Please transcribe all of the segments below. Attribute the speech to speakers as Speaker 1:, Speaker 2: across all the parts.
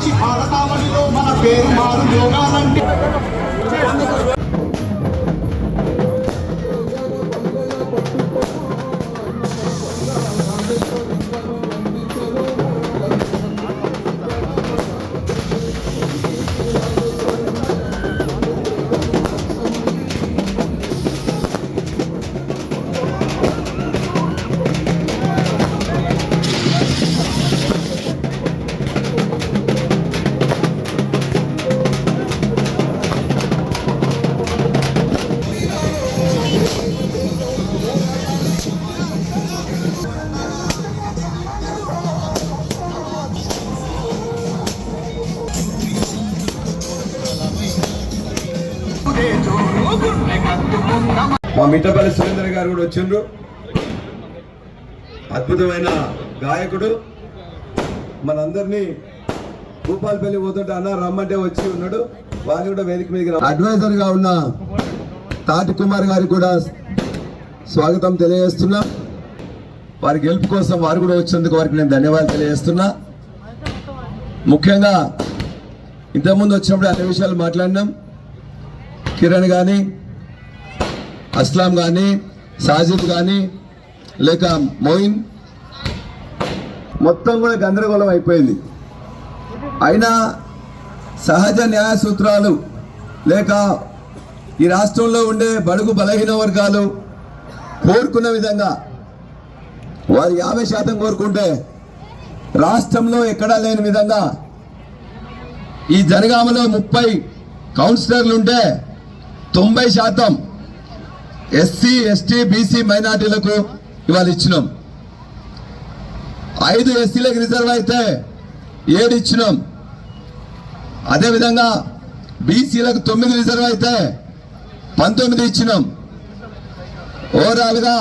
Speaker 1: మంచి భారతావళిలో మన పేరు మారు యోగాలంటే
Speaker 2: మిట్టపల్లి సురేందర్ గారు కూడా వచ్చిండ్రు. అద్భుతమైన గాయకుడు. మనందరినీ భూపాలపల్లి పోతుంటే అన్న రమ్మంటే వచ్చి ఉన్నాడు. వాళ్ళు కూడా వేదిక మీద అడ్వైజర్గా ఉన్న తాటి కుమార్ గారికి కూడా స్వాగతం తెలియజేస్తున్నా. వారి గెలుపు కోసం వారు కూడా వచ్చినందుకు వారికి నేను ధన్యవాదాలు తెలియజేస్తున్నా. ముఖ్యంగా ఇంతకుముందు వచ్చినప్పుడు అన్ని విషయాలు మాట్లాడినాం. కిరణ్ కానీ అస్లాం కానీ సాజిద్ కానీ లేక మోయిన్ మొత్తం కూడా గందరగోళం అయిపోయింది. అయినా సహజ న్యాయ సూత్రాలు లేక ఈ రాష్ట్రంలో ఉండే బడుగు బలహీన వర్గాలు కోరుకున్న విధంగా వారు యాభై శాతం కోరుకుంటే రాష్ట్రంలో ఎక్కడా లేని విధంగా ఈ జనగామలో ముప్పై కౌన్సిలర్లు ఉంటే తొంభై శాతం ఎస్సీ ఎస్టీ బీసీ మైనార్టీలకు ఇవాళ ఇచ్చినాం. ఐదు ఎస్సీలకు రిజర్వ్ అయితే ఏడు ఇచ్చినాం. అదేవిధంగా బీసీలకు తొమ్మిది రిజర్వ్ అయితే పంతొమ్మిది ఇచ్చినాం. ఓవరాల్గా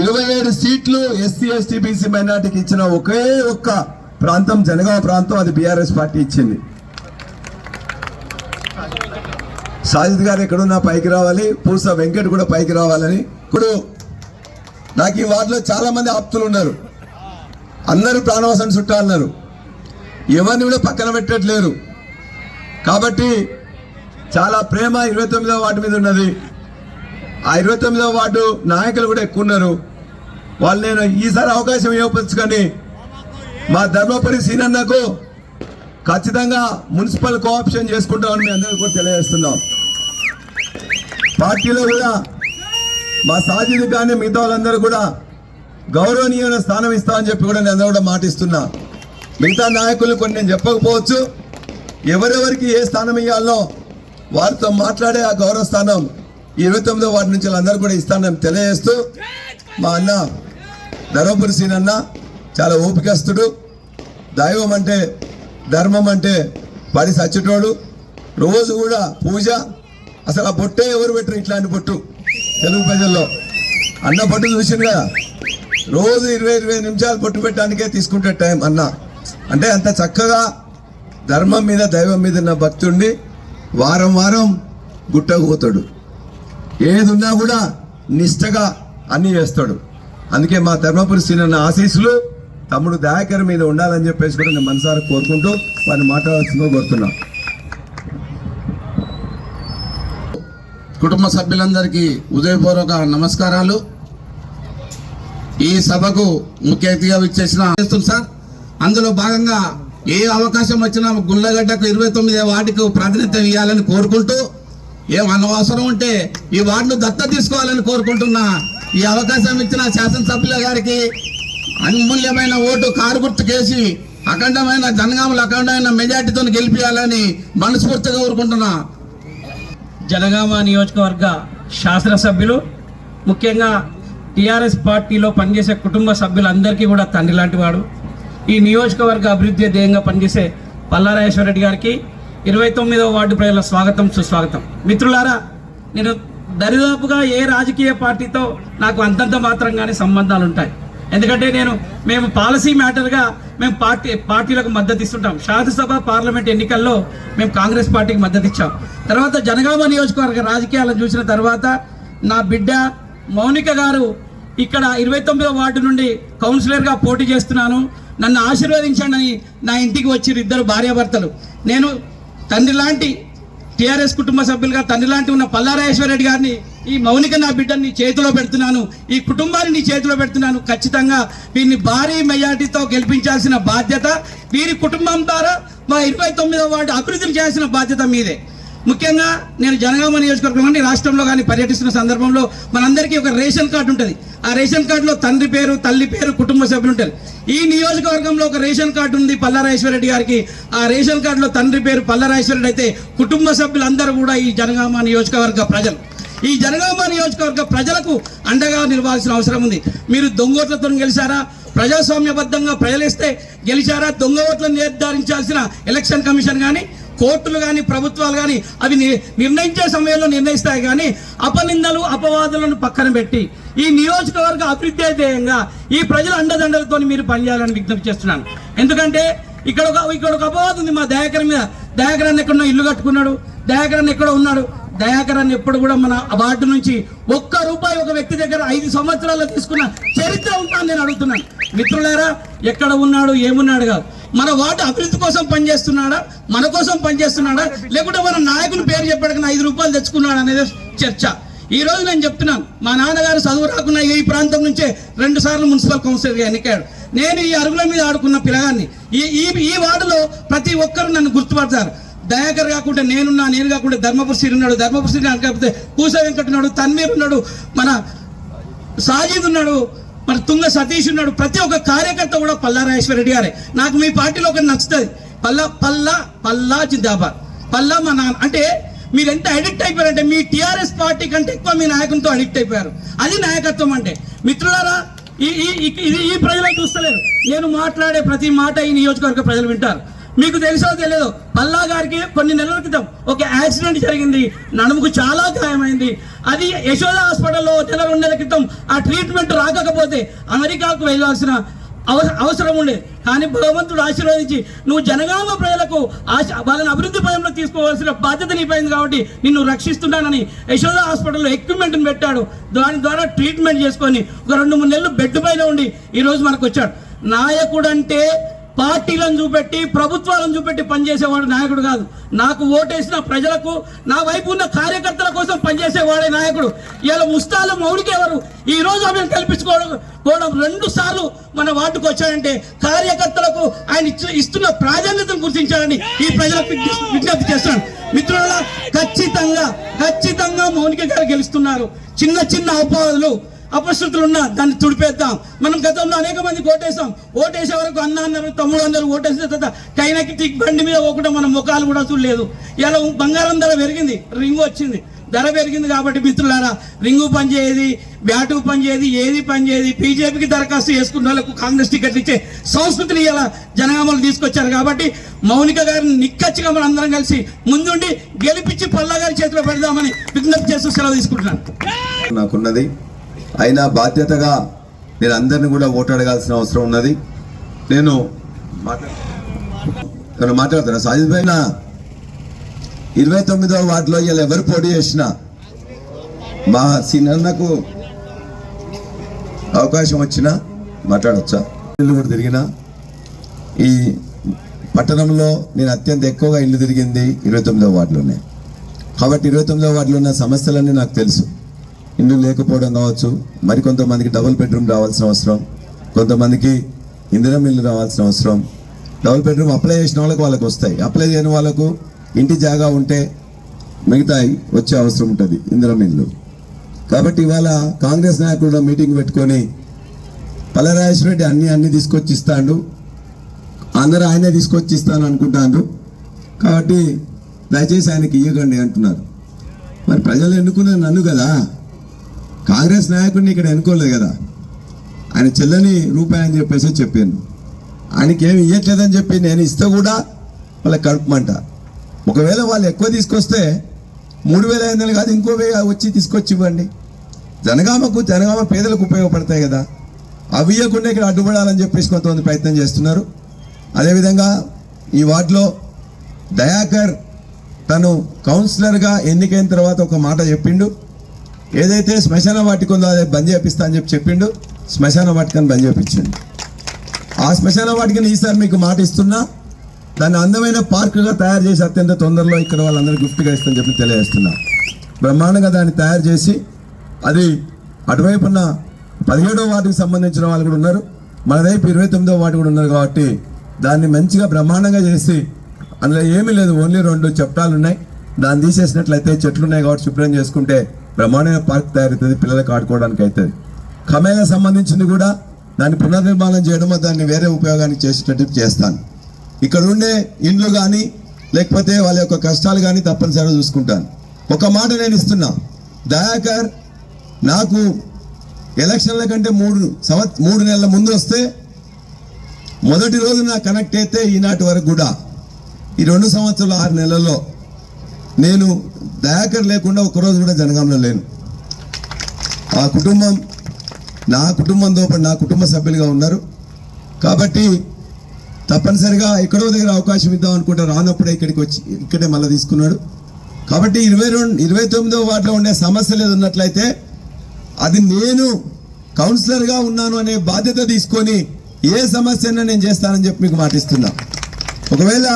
Speaker 2: ఇరవై ఏడు సీట్లు ఎస్సీ ఎస్టీ బీసీ మైనార్టీకి ఇచ్చిన ఒకే ఒక్క ప్రాంతం జనగామ ప్రాంతం అది బీఆర్ఎస్ పార్టీ ఇచ్చింది. సాజిద్ గారు ఎక్కడున్నా పైకి రావాలి పూస వెంకట్ కూడా పైకి రావాలని. ఇప్పుడు నాకు ఈ వార్డులో చాలా మంది ఆప్తులు ఉన్నారు. అందరూ ప్రాణవాసం చుట్టాలన్నారు ఎవరిని కూడా పక్కన పెట్టట్లేరు. కాబట్టి చాలా ప్రేమ ఇరవై తొమ్మిదవ వార్డు మీద ఉన్నది. ఆ ఇరవై తొమ్మిదవ వార్డు నాయకులు కూడా ఎక్కువ ఉన్నారు. వాళ్ళు నేను ఈసారి అవకాశం ఇవ్వపరచుకొని మా ధర్మపురి సీనన్నకు ఖచ్చితంగా మున్సిపల్ కోఆప్షన్ చేసుకుంటామని మీ అందరికీ కూడా తెలియజేస్తున్నాం. పార్టీలో కూడా మా సాజిద్ కానీ మిగతా వాళ్ళందరూ కూడా గౌరవనీయమైన స్థానం ఇస్తామని చెప్పి కూడా నేను అందరూ కూడా మాటిస్తున్నా. మిగతా నాయకులు కొన్ని నేను చెప్పకపోవచ్చు. ఎవరెవరికి ఏ స్థానం ఇవ్వాలో వారితో మాట్లాడే ఆ గౌరవ స్థానం ఇరవై తొమ్మిదో వాటి నుంచి వాళ్ళందరూ కూడా ఇస్తానని తెలియజేస్తూ మా అన్న ధర్మపురి సీనన్న చాలా ఓపికస్తుడు దైవం అంటే ధర్మం అంటే పడి సచ్చేటోడు. రోజు కూడా పూజ అసలు ఆ బొట్టే ఎవరు పెట్టరు ఇట్లాంటి బొట్టు? తెలుగు ప్రజల్లో. అన్న బొట్టు చూసింది కదా? రోజు ఇరవై ఇరవై నిమిషాలు బొట్టు పెట్టడానికే తీసుకుంటే టైం అన్న. అంటే అంత చక్కగా ధర్మం మీద దైవం మీద ఉన్న భక్తుడిని వారం వారం గుట్టకు పోతాడు. ఏది ఉన్నా కూడా నిష్టగా అన్ని చేస్తాడు అందుకే మా ధర్మపురి శ్రీనన్న ఆశీస్సులు తమ్ముడు దయాకర్ మీద ఉండాలని చెప్పేసి కూడా నేను మనసారా కోరుకుంటూ వారిని మాట్లాడాల్సిందో కోరుతున్నాను
Speaker 3: కుటుంబ సభ్యులందరికీ ఉదయపూర్వక నమస్కారాలు. ఈ సభకు ముఖ్య అతిథిగా విచ్చేసిన సార్. అందులో భాగంగా ఏ అవకాశం వచ్చినా గుల్లగడ్డకు ఇరవై తొమ్మిది వాటికి ప్రాతినిధ్యం ఇవ్వాలని కోరుకుంటూ ఏం అనవసరం ఉంటే ఈ వార్డును దత్త తీసుకోవాలని కోరుకుంటున్నా. ఈ అవకాశం ఇచ్చిన శాసనసభ్యుల గారికి అమూల్యమైన ఓటు కారు గుర్తుకేసి అఖండమైన జనగాములు అఖండమైన మెజార్టీతో గెలిపించాలని మనస్ఫూర్తిగా కోరుకుంటున్నా.
Speaker 4: జనగామ నియోజకవర్గ శాసనసభ్యులు ముఖ్యంగా టీఆర్ఎస్ పార్టీలో పనిచేసే కుటుంబ సభ్యులందరికీ కూడా తండ్రి లాంటి వాడు. ఈ నియోజకవర్గ అభివృద్ధి ధ్యేయంగా పనిచేసే పల్లారాజేశ్వరరెడ్డి గారికి ఇరవై తొమ్మిదవ వార్డు ప్రజల స్వాగతం సుస్వాగతం. మిత్రులారా నేను దరిదాపుగా ఏ రాజకీయ పార్టీతో నాకు అంతంత మాత్రంగానే సంబంధాలు ఉంటాయి ఎందుకంటే నేను మేము పాలసీ మ్యాటర్గా మేము పార్టీ పార్టీలకు మద్దతు ఇస్తుంటాం. శాసనసభ పార్లమెంట్ ఎన్నికల్లో మేము కాంగ్రెస్ పార్టీకి మద్దతు ఇచ్చాం. తర్వాత జనగామ నియోజకవర్గ రాజకీయాలను చూసిన తర్వాత నా బిడ్డ మౌనిక గారు ఇక్కడ ఇరవై తొమ్మిదో వార్డు నుండి కౌన్సిలర్గా పోటీ చేస్తున్నాను. నన్ను ఆశీర్వదించండి అని నా ఇంటికి వచ్చిన ఇద్దరు భార్యాభర్తలు. నేను తండ్రి లాంటి టీఆర్ఎస్ కుటుంబ సభ్యులుగా తండ్రి లాంటి ఉన్న పల్లారాజేశ్వర రెడ్డి గారిని ఈ మౌనిక నా బిడ్డని నీ చేతిలో పెడుతున్నాను. ఈ కుటుంబాన్ని నీ చేతిలో పెడుతున్నాను. ఖచ్చితంగా వీరిని భారీ మెజార్టీతో గెలిపించాల్సిన బాధ్యత వీరి కుటుంబం ద్వారా మా ఇరవై తొమ్మిదో వార్డు అభివృద్ధి చేయాల్సిన బాధ్యత మీదే. ముఖ్యంగా నేను జనగామ నియోజకవర్గం నుండి రాష్ట్రంలో కానీ పర్యటిస్తున్న సందర్భంలో మనందరికీ ఒక రేషన్ కార్డు ఉంటుంది. ఆ రేషన్ కార్డులో తండ్రి పేరు తల్లి పేరు కుటుంబ సభ్యులు ఉంటారు. ఈ నియోజకవర్గంలో ఒక రేషన్ కార్డు ఉంది పల్లారాజేశ్వరరెడ్డి గారికి. ఆ రేషన్ కార్డులో తండ్రి పేరు పల్లారాజేశ్వరరెడ్డి అయితే కుటుంబ సభ్యులందరూ కూడా ఈ జనగామ నియోజకవర్గ ప్రజలు. ఈ జనగామ నియోజకవర్గ ప్రజలకు అండగా నిలవాల్సిన అవసరం ఉంది. మీరు దొంగోట్లతో గెలిచారా? ప్రజాస్వామ్యబద్ధంగా ప్రజలిస్తే గెలిచారా? దొంగ ఓట్లను నిర్ధారించాల్సిన ఎలక్షన్ కమిషన్ కానీ కోర్టులు కానీ ప్రభుత్వాలు కానీ అవి నిర్ణయించే సమయంలో నిర్ణయిస్తాయి కానీ అపనిందలు అపవాదులను పక్కన పెట్టి ఈ నియోజకవర్గ అభివృద్ధి ధ్యేయంగా ఈ ప్రజల అండదండలతో మీరు పనిచేయాలని విజ్ఞప్తి చేస్తున్నాను. ఎందుకంటే ఇక్కడ ఒక ఇక్కడ ఒక అపవాదం ఉంది మా దయాకర్ మీద. దయాకరాన్ని ఎక్కడున్నా ఎక్కడో ఇల్లు కట్టుకున్నాడు. దయాకరాన్ని ఎక్కడ ఎక్కడో ఉన్నాడు. దయాకర్ ఎప్పుడు కూడా మన వార్డు నుంచి ఒక్క రూపాయి ఒక వ్యక్తి దగ్గర ఐదు సంవత్సరాల్లో తీసుకున్న చరిత్ర ఉందా అని నేను అడుగుతున్నాను. మిత్రులారా ఎక్కడ ఉన్నాడు ఏమున్నాడు కాదు. మన వార్డు అభివృద్ధి కోసం పనిచేస్తున్నాడా మన కోసం పనిచేస్తున్నాడా లేకుంటే మన నాయకుని పేరు చెప్పడానికి ఐదు రూపాయలు తెచ్చుకున్నాడు అనేది చర్చ. ఈ రోజు నేను చెప్తున్నాను మా నాన్నగారు చదువు రాకున్న ఈ ప్రాంతం నుంచే రెండు సార్లు మున్సిపల్ కౌన్సిలర్గా ఎన్నికాడు. నేను ఈ అరుగుల మీద ఆడుకున్న పిల్లగాన్ని. ఈ ఈ ఈ వార్డులో ప్రతి ఒక్కరు నన్ను గుర్తుపడతారు. దయాకర్ కాకుండా నేనున్నా నేను కాకుండా ధర్మపురి శ్రీ ఉన్నాడు ధర్మపురి శ్రీ కాకపోతే పూస వెంకట ఉన్నాడు తన్వీర్ ఉన్నాడు మన సాజిద్ ఉన్నాడు మన తుంగ సతీష్ ఉన్నాడు ప్రతి ఒక్క కార్యకర్త కూడా పల్లా రాజేశ్వర రెడ్డి గారే. నాకు మీ పార్టీలో ఒకటి నచ్చుతుంది. పల్లా పల్లా పల్లా జిందాబాద్. పల్లా మా నాన్న. అంటే మీరు ఎంత అడిక్ట్ అయిపోయారంటే మీ టీఆర్ఎస్ పార్టీ కంటే ఎక్కువ మీ నాయకునితో అడిక్ట్ అయిపోయారు. అది నాయకత్వం అంటే. మిత్రులారా ఈ ఈ ఇది ఈ ప్రజలు చూస్తలేరు. నేను మాట్లాడే ప్రతి మాట ఈ నియోజకవర్గ ప్రజలు వింటారు. మీకు తెలుసో తెలియదు పల్లా గారికి కొన్ని నెలల క్రితం ఒక యాక్సిడెంట్ జరిగింది. నడుముకు చాలా గాయమైంది. అది యశోద హాస్పిటల్లో నెల రెండు నెలల క్రితం ఆ ట్రీట్మెంట్ రాకపోతే అమెరికాకు వెళ్ళాల్సిన అవసరం ఉండే. కానీ భగవంతుడు ఆశీర్వదించి నువ్వు జనగామ ప్రజలకు ఆశ వాళ్ళని అభివృద్ధి పదంలో తీసుకోవాల్సిన బాధ్యత నీపైంది కాబట్టి నిన్ను రక్షిస్తున్నానని యశోద హాస్పిటల్లో ఎక్విప్మెంట్ని పెట్టాడు. దాని ద్వారా ట్రీట్మెంట్ చేసుకొని ఒక రెండు మూడు నెలలు బెడ్ పైన ఉండి ఈరోజు మనకు వచ్చాడు నాయకుడు అంటే పార్టీలను చూపెట్టి ప్రభుత్వాలను చూపెట్టి పనిచేసేవాడు నాయకుడు కాదు. నాకు ఓటేసిన ప్రజలకు నా వైపు ఉన్న కార్యకర్తల కోసం పనిచేసేవాడే నాయకుడు. ఇలా ముస్తాలు మౌడికి ఎవరు? ఈ రోజు ఆమె కల్పించుకోవడం రెండు సార్లు మన వార్డుకు వచ్చాడంటే కార్యకర్తలకు ఆయన ఇస్తున్న ప్రాధాన్యతను గుర్తించాలని ఈ ప్రజలకు విజ్ఞప్తి చేస్తున్నాను. మిత్రుల ఖచ్చితంగా ఖచ్చితంగా మౌనిక గారు గెలుస్తున్నారు. చిన్న చిన్న అపవాదులు అపశృతులు ఉన్నా దాన్ని తుడిపేద్దాం. మనం గతంలో అనేక మంది ఓటేసాం ఓటేసే వరకు అన్న అన్నారు తమ్ముడు అందరూ ఓటేసిన తర్వాత కైనకి టిక్ బండి మీద ఒకటి మన ముఖాలు కూడా చూడలేదు. ఇలా బంగారం ధర పెరిగింది. రింగు వచ్చింది. ధర పెరిగింది కాబట్టి మిత్రులారా రింగు పనిచేయది బ్యాటు పనిచేయది ఏది పనిచేయది బీజేపీకి దరఖాస్తు చేసుకున్న వాళ్ళకు కాంగ్రెస్ టికెట్లు ఇచ్చే సంస్కృతిని ఇలా జనగామలు తీసుకొచ్చారు కాబట్టి మౌనిక గారిని నిక్కచ్చిగా మనం అందరం కలిసి ముందుండి గెలిపించి పల్లా గారి చేతిలో పెడదామని విజ్ఞప్తి చేస్తూ సెలవు తీసుకుంటున్నాను.
Speaker 2: నాకున్నది అయినా బాధ్యతగా నేను అందరిని కూడా ఓటు అడగాల్సిన అవసరం ఉన్నది. నేను మాట్లా మాట్లాడుతున్నా సాజిద్ పైన ఇరవై తొమ్మిదవ వార్డులో ఇలా ఎవరు పోటీ చేసినా మా సినన్నకు అవకాశం వచ్చినా మాట్లాడొచ్చా? ఇల్లు కూడా తిరిగినా. ఈ పట్టణంలో నేను అత్యంత ఎక్కువగా ఇల్లు తిరిగింది ఇరవై తొమ్మిదవ వార్డులోనే. కాబట్టి ఇరవై తొమ్మిదవ వార్డులో ఉన్న సమస్యలన్నీ నాకు తెలుసు. ఇల్లు లేకపోవడం కావచ్చు మరికొంతమందికి డబుల్ బెడ్రూమ్ రావాల్సిన అవసరం కొంతమందికి ఇందిరం ఇల్లు రావాల్సిన అవసరం. డబుల్ బెడ్రూమ్ అప్లై చేసిన వాళ్ళకి వాళ్ళకి వస్తాయి. అప్లై చేయని వాళ్ళకు ఇంటి జాగా ఉంటే మిగతాయి వచ్చే అవసరం ఉంటుంది ఇందిరం ఇల్లు. కాబట్టి ఇవాళ కాంగ్రెస్ నాయకుడు మీటింగ్ పెట్టుకొని పల్లరాజేశ్వర రెడ్డి అన్ని అన్ని తీసుకొచ్చి ఇస్తాడు అందరూ ఆయనే తీసుకొచ్చి ఇస్తాను అనుకుంటాను కాబట్టి దయచేసి ఆయనకి ఇవ్వకండి అంటున్నారు. మరి ప్రజలు ఎన్నుకున్న నన్ను కదా? కాంగ్రెస్ నాయకుడిని ఇక్కడ ఎన్నుకోలేదు కదా. ఆయన చెల్లని రూపాయి అని చెప్పేసి చెప్పాను ఆయనకి ఏమి ఇవ్వట్లేదని చెప్పి నేను ఇస్తే కూడా వాళ్ళకి కడుపుమంట ఒకవేళ వాళ్ళు ఎక్కువ తీసుకొస్తే మూడు వేల ఐదు వందలు కాదు ఇంకో వచ్చి తీసుకొచ్చి ఇవ్వండి జనగామకు జనగామ పేదలకు ఉపయోగపడతాయి కదా. అవి ఇవ్వకుండా ఇక్కడ అడ్డుపడాలని చెప్పేసి కొంతమంది ప్రయత్నం చేస్తున్నారు. అదేవిధంగా ఈ వార్డులో దయాకర్ తను కౌన్సిలర్గా ఎన్నికైన తర్వాత ఒక మాట చెప్పిండు. ఏదైతే శ్మశాన వాటిక ఉందో అదే బంద్ చేపిస్తా అని చెప్పి చెప్పిండు. శ్మశాన వాటికని బంద్ చేపించిండు. ఆ శ్మశాన వాటికని ఈసారి మీకు మాట ఇస్తున్నా. దాన్ని అందమైన పార్కుగా తయారు చేసి అత్యంత తొందరలో ఇక్కడ వాళ్ళందరూ గిఫ్ట్గా ఇస్తామని చెప్పి తెలియజేస్తున్నా. బ్రహ్మాండంగా దాన్ని తయారు చేసి అది అటువైపు ఉన్న పదిహేడో వాటికి సంబంధించిన వాళ్ళు కూడా ఉన్నారు. మన వైపు ఇరవై తొమ్మిదో వాటి కూడా ఉన్నారు కాబట్టి దాన్ని మంచిగా బ్రహ్మాండంగా చేసి అందులో ఏమీ లేదు ఓన్లీ రెండు చప్టాలు ఉన్నాయి. దాన్ని తీసేసినట్లయితే చెట్లు ఉన్నాయి కాబట్టి శుభ్రం చేసుకుంటే బ్రహ్మాండమైన పార్క్ తయారవుతుంది పిల్లలకు ఆడుకోవడానికి అవుతుంది. కమేలా సంబంధించింది కూడా దాన్ని పునర్నిర్మాణం చేయడం దాన్ని వేరే ఉపయోగానికి చేసేటట్టు చేస్తాను. ఇక్కడ ఉండే ఇండ్లు కానీ లేకపోతే వాళ్ళ యొక్క కష్టాలు కానీ తప్పనిసరిగా చూసుకుంటాను. ఒక మాట నేను ఇస్తున్నా. దయాకర్ నాకు ఎలక్షన్ల కంటే మూడు సంవ మూడు నెలల ముందు వస్తే మొదటి రోజు నా కనెక్ట్ అయితే ఈనాటి వరకు కూడా. ఈ రెండు సంవత్సరాలు ఆరు నెలల్లో నేను దయాకర్ లేకుండా ఒకరోజు కూడా జనగాంలో లేను. ఆ కుటుంబం నా కుటుంబంతో పాటు నా కుటుంబ సభ్యులుగా ఉన్నారు. కాబట్టి తప్పనిసరిగా ఎక్కడో దగ్గర అవకాశం ఇద్దాం అనుకుంటే రానప్పుడే ఇక్కడికి వచ్చి ఇక్కడే మళ్ళీ తీసుకున్నాడు. కాబట్టి ఇరవై రెండు ఇరవై తొమ్మిదో వార్డులో ఉండే సమస్యలు ఏది ఉన్నట్లయితే అది నేను కౌన్సిలర్గా ఉన్నాను అనే బాధ్యత తీసుకొని ఏ సమస్య అయినా నేను చేస్తానని చెప్పి మీకు మాటిస్తున్నా. ఒకవేళ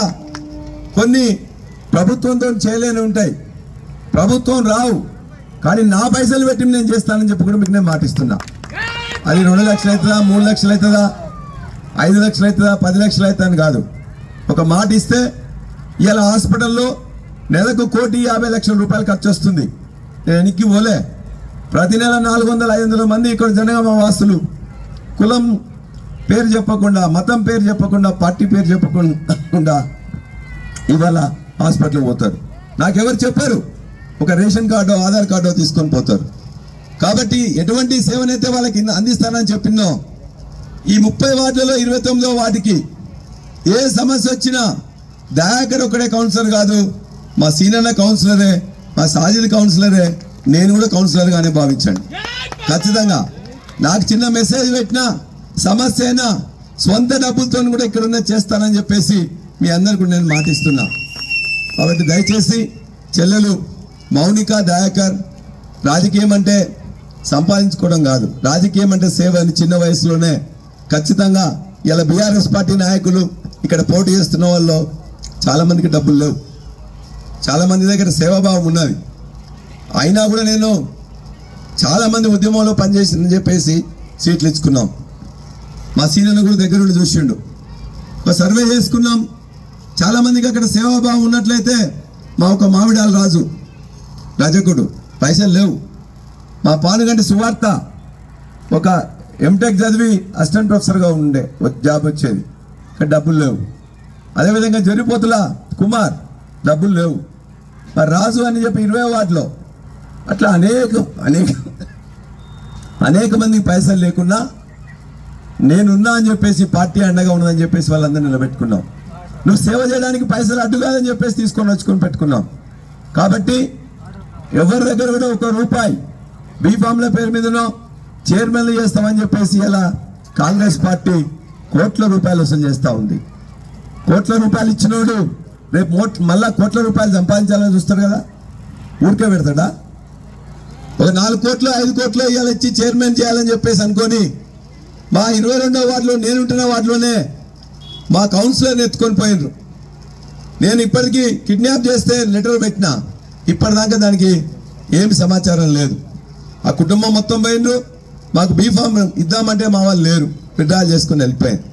Speaker 2: కొన్ని ప్రభుత్వంతో చేయలేని ఉంటాయి. ప్రభుత్వం రావు. కానీ నా పైసలు పెట్టి నేను చేస్తానని చెప్పి కూడా మీకు నేను మాటిస్తున్నా. అది రెండు లక్షలు అవుతుందా మూడు లక్షలు అవుతుందా ఐదు లక్షలు అవుతుందా పది లక్షలు అవుతుందని కాదు. ఒక మాట ఇస్తే ఇలా హాస్పిటల్లో నెలకు కోటి యాభై లక్షల రూపాయలు ఖర్చు వస్తుంది. నేను ఎనికి పోలే. ప్రతి నెల నాలుగు వందల ఐదు వందల మంది ఇక్కడ జనగామ వాసులు. కులం పేరు చెప్పకుండా మతం పేరు చెప్పకుండా పార్టీ పేరు చెప్పకుండా ఇవాళ హాస్పిటల్కి పోతారు. నాకెవరు చెప్పారు? ఒక రేషన్ కార్డు ఆధార్ కార్డో తీసుకొని పోతారు. కాబట్టి ఎటువంటి సేవనైతే వాళ్ళకి అందిస్తానని చెప్పినో ఈ ముప్పై వార్డులలో ఇరవై తొమ్మిదో వాటికి ఏ సమస్య వచ్చినా దయాకర్ ఒకడే కౌన్సిలర్ కాదు. మా సీనియర్ కౌన్సిలరే మా సాజిద్ కౌన్సిలరే నేను కూడా కౌన్సిలర్గానే భావించండి. ఖచ్చితంగా. నాకు చిన్న మెసేజ్ పెట్టినా సమస్య అయినా సొంత డబ్బులతో కూడా ఇక్కడ ఉన్న చేస్తానని చెప్పేసి మీ అందరికీ నేను మాటిస్తున్నా. కాబట్టి దయచేసి చెల్లెలు మౌనిక దయాకర్ రాజకీయం అంటే సంపాదించుకోవడం కాదు. రాజకీయం అంటే సేవ అని చిన్న వయసులోనే ఖచ్చితంగా ఇలా బీఆర్ఎస్ పార్టీ నాయకులు ఇక్కడ పోటీ చేస్తున్న వాళ్ళు చాలామందికి డబ్బులు లేవు. చాలామంది దగ్గర సేవాభావం ఉన్నది. అయినా కూడా నేను చాలామంది ఉద్యమంలో పనిచేసిందని చెప్పేసి సీట్లు ఇచ్చుకున్నాం. మా సీనియర్ కూడా దగ్గర చూసిండు. ఒక సర్వే చేసుకున్నాం. చాలా మందికి అక్కడ సేవాభావం ఉన్నట్లయితే మా ఒక మామిడాల రాజు రజకుడు. పైసలు లేవు. మా పాలుగంటి సువార్త ఒక ఎంటెక్ చదివి అసిస్టెంట్ ప్రొఫెసర్గా ఉండే జాబ్ వచ్చేది. డబ్బులు లేవు. అదేవిధంగా జరిపోతుల కుమార్ డబ్బులు లేవు. మరి రాజు అని చెప్పి ఇరవై వాటిలో అట్లా అనేక అనేక అనేక మందికి పైసలు లేకున్నా నేనున్నా అని చెప్పేసి పార్టీ అండగా ఉన్నదని చెప్పేసి వాళ్ళందరూ నిలబెట్టుకున్నాం. నువ్వు సేవ చేయడానికి పైసలు అడ్డు కాదని చెప్పేసి తీసుకొని వచ్చుకొని పెట్టుకున్నాం కాబట్టి ఎవరి దగ్గర కూడా ఒక రూపాయి బీఫామ్ల పేరు మీదనో చైర్మన్లు చేస్తామని చెప్పేసి ఇలా కాంగ్రెస్ పార్టీ కోట్ల రూపాయలు వసూలు చేస్తూ ఉంది. కోట్ల రూపాయలు ఇచ్చినోడు రేపు మోట్ మళ్ళా కోట్ల రూపాయలు సంపాదించాలని చూస్తాడు కదా? ఊరికే పెడతాడా? ఒక నాలుగు కోట్లు ఐదు కోట్లు ఇవ్వాలి ఇచ్చి చైర్మన్ చేయాలని చెప్పేసి అనుకొని మా ఇరవై రెండో వార్డులో నేను ఉంటున్న వార్డులోనే మా కౌన్సిలర్ని ఎత్తుకొని పోయినరు నేను ఇప్పటికీ కిడ్నాప్ చేస్తే లెటర్ పెట్టినా ఇప్పటిదాకా దానికి ఏమి సమాచారం లేదు. ఆ కుటుంబం మొత్తం పోయిండ్రు. మాకు బీఫామ్ ఇద్దామంటే మా వాళ్ళు లేరు. విడ్రా చేసుకుని వెళ్ళిపోయింది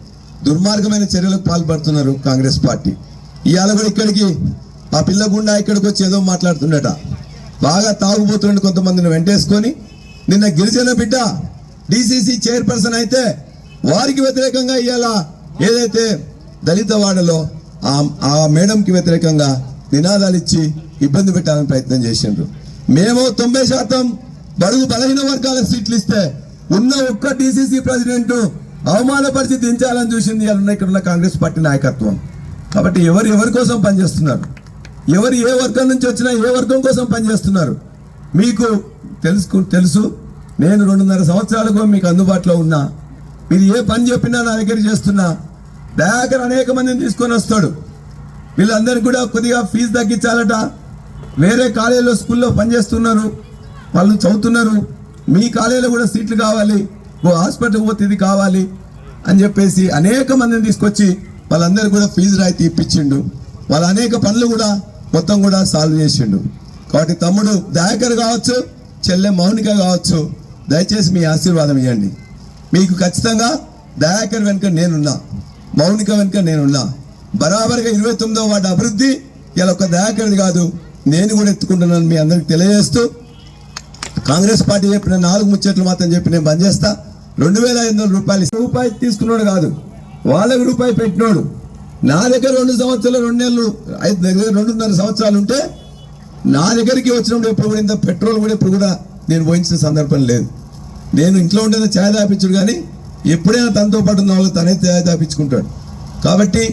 Speaker 2: దుర్మార్గమైన చర్యలకు పాల్పడుతున్నారు కాంగ్రెస్ పార్టీ. ఇవాళ కూడా ఇక్కడికి ఆ పిల్ల గుండా ఇక్కడికి వచ్చి ఏదో మాట్లాడుతుండట. బాగా తాగుబోతుండే కొంతమందిని వెంటేసుకొని. నిన్న గిరిజన బిడ్డ డిసిసి చైర్పర్సన్ అయితే వారికి వ్యతిరేకంగా ఇవాళ ఏదైతే దళిత వాడలో ఆ ఆ మేడంకి వ్యతిరేకంగా నినాదాలు ఇచ్చి ఇబ్బంది పెట్టాలని ప్రయత్నం చేసిండ్రు. మేము తొంభై శాతం బడుగు బలహీన వర్గాల సీట్లు ఇస్తే ఉన్న ఒక్క డిసిసి ప్రెసిడెంట్ అవమానపరిచి దించాలని చూసింది ఇవాళ ఇక్కడ ఉన్న కాంగ్రెస్ పార్టీ నాయకత్వం. కాబట్టి ఎవరు ఎవరి కోసం పనిచేస్తున్నారు? ఎవరు ఏ వర్గం నుంచి వచ్చినా ఏ వర్గం కోసం పనిచేస్తున్నారు? మీకు తెలుసుకు తెలుసు. నేను రెండున్నర సంవత్సరాలుగా మీకు అందుబాటులో ఉన్నా. మీరు ఏ పని చెప్పినా నా దగ్గర చేస్తున్నా. దయాకర్ అనేక మందిని తీసుకొని వస్తాడు. వీళ్ళందరికీ కూడా కొద్దిగా ఫీజు తగ్గించాలట. వేరే కాలేజీలో స్కూల్లో పనిచేస్తున్నారు. వాళ్ళు చదువుతున్నారు. మీ కాలేజీలో కూడా సీట్లు కావాలి. ఓ హాస్పిటల్ పోతే ఇది కావాలి అని చెప్పేసి అనేక మందిని తీసుకొచ్చి వాళ్ళందరూ కూడా ఫీజు రాయితీ ఇప్పించిండు. వాళ్ళ అనేక పనులు కూడా మొత్తం కూడా సాల్వ్ చేసిండు. కాబట్టి తమ్ముడు దయాకర్ కావచ్చు చెల్లె మౌనిక కావచ్చు దయచేసి మీ ఆశీర్వాదం ఇవ్వండి మీకు ఖచ్చితంగా దయాకర్ వెనుక నేనున్నా. మౌనిక వెనుక నేనున్నా. బరాబర్గా ఇరవై తొమ్మిదో వాటి అభివృద్ధి ఇలా ఒక దయాకర్ది కాదు నేను కూడా ఎత్తుకుంటున్నాను మీ అందరికి తెలియజేస్తూ కాంగ్రెస్ పార్టీ చెప్పిన నాలుగు ముచ్చట్లు మాత్రం చెప్పి నేను బంద్ చేస్తా. రెండు వేల ఐదు వందల రూపాయలు రూపాయి తీసుకున్నాడు కాదు వాళ్ళకి రూపాయి పెట్టినోడు. నా దగ్గర రెండు సంవత్సరాలు రెండు నెలలు ఐదు దగ్గర రెండున్నర సంవత్సరాలు ఉంటే నా దగ్గరికి వచ్చినప్పుడు ఎప్పుడు కూడా ఇంత పెట్రోల్ కూడా ఇప్పుడు కూడా నేను పోయించిన సందర్భం లేదు. నేను ఇంట్లో ఉండేది ఛాయ్ తాపించుడు కానీ ఎప్పుడైనా తనతో పాటు ఉన్న వాళ్ళు తనే తయారు తాపించుకుంటాడు కాబట్టి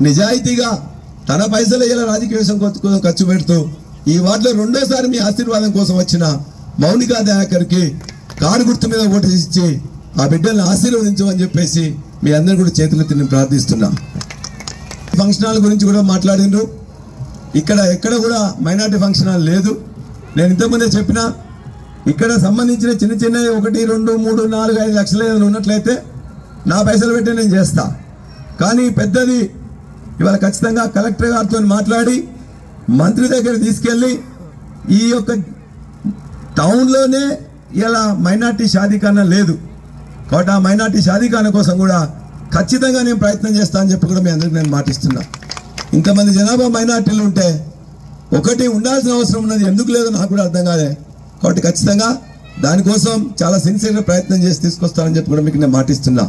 Speaker 2: నిజాయితీగా తన పైసలు ఇలా రాజకీయ విషయం కోసం ఖర్చు పెడుతూ ఈ వాటిలో రెండోసారి మీ ఆశీర్వాదం కోసం వచ్చిన మౌనికా దయాకర్కి కారు గుర్తు మీద ఓటు ఇచ్చి ఆ బిడ్డల్ని ఆశీర్వదించమని చెప్పేసి మీ అందరు కూడా చేతులెత్తి నేను ప్రార్థిస్తున్నా. ఫంక్షన్ హాల్ గురించి కూడా మాట్లాడిండ్రు. ఇక్కడ ఎక్కడ కూడా మైనార్టీ ఫంక్షన్ హాల్ లేదు. నేను ఇంతకుముందే చెప్పిన ఇక్కడ సంబంధించిన చిన్న చిన్న ఒకటి రెండు మూడు నాలుగు ఐదు లక్షలు ఏదైనా ఉన్నట్లయితే నా పైసలు పెట్టి నేను చేస్తా. కానీ పెద్దది ఇవాళ ఖచ్చితంగా కలెక్టర్ గారితో మాట్లాడి మంత్రి దగ్గర తీసుకెళ్ళి ఈ యొక్క టౌన్లోనే ఇలా మైనార్టీ షాదీఖానా లేదు. కాబట్టి ఆ మైనార్టీ షాదీఖానా కోసం కూడా ఖచ్చితంగా నేను ప్రయత్నం చేస్తా అని చెప్పి కూడా మీ అందరికి నేను మాటిస్తున్నా. ఇంతమంది జనాభా మైనార్టీలు ఉంటే ఒకటి ఉండాల్సిన అవసరం ఉన్నది. ఎందుకు లేదో నాకు కూడా అర్థం కాలే. కాబట్టి ఖచ్చితంగా దానికోసం చాలా సిన్సియర్గా ప్రయత్నం చేసి తీసుకొస్తానని చెప్పి కూడా మీకు నేను మాటిస్తున్నా.